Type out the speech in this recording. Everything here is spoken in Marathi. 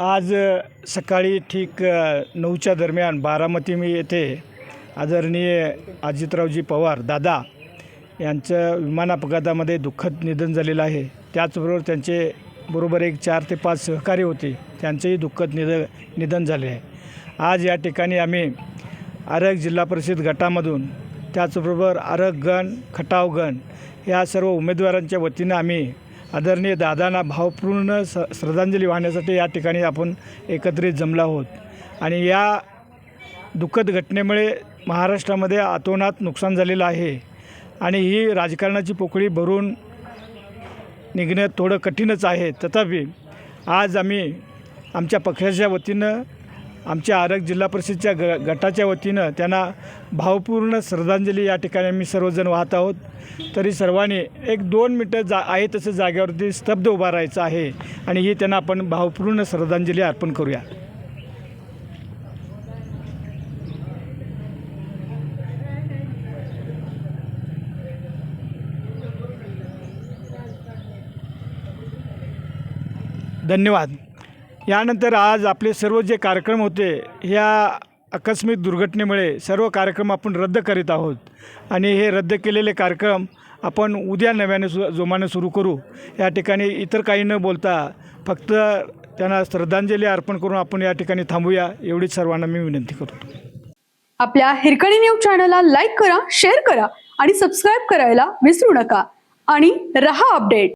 आज सकाळी ठीक नऊच्या दरम्यान बारामती मी येथे आदरणीय अजितरावजी पवार दादा यांचं विमान अपघातामध्ये दुःखद निधन झालेलं आहे. त्याचबरोबर त्यांचे बरोबर एक चार ते पाच सहकारी होते. त्यांचंही दुःखद निध निधन झाले आहे. आज या ठिकाणी आम्ही आरग जिल्हा परिषद गटामधून त्याचबरोबर आरग गण खटाव गण या सर्व उमेदवारांच्या वतीनं आम्ही आदरणीय दादांना भावपूर्ण स श्रद्धांजली वाहण्यासाठी या ठिकाणी आपण एकत्रित जमला आहोत. आणि या दुःखद घटनेमुळे महाराष्ट्रामध्ये अतोनात नुकसान झालेलं आहे. आणि ही राजकारणाची पोकळी भरून निघणं थोडं कठीणच आहे. तथापि आज आम्ही आमच्या पक्षाच्या वतीनं आमच्या आरग जिल्हा परिषदच्या ग गटाच्या वतीनं त्यांना भावपूर्ण श्रद्धांजली या ठिकाणी आम्ही सर्वजण वाहत आहोत. तरी सर्वांनी एक दोन मिनटं जा आहे तसं जागेवरती स्तब्ध उभा राहायचं आहे आणि ही त्यांना आपण भावपूर्ण श्रद्धांजली अर्पण करूया. धन्यवाद. यानंतर आज आपले सर्व जे कार्यक्रम होते ह्या आकस्मिक दुर्घटनेमुळे सर्व कार्यक्रम आपण रद्द करीत आहोत. आणि हे रद्द केलेले कार्यक्रम आपण उद्या नव्याने सु जोमाने सुरू करू. या ठिकाणी इतर काही न बोलता फक्त त्यांना श्रद्धांजली अर्पण करून आपण या ठिकाणी थांबूया. एवढीच सर्वांना मी विनंती करतो. आपल्या हिरकणी न्यूज चॅनलला लाईक करा शेअर करा आणि सबस्क्राईब करायला विसरू नका. आणि रहा अपडेट.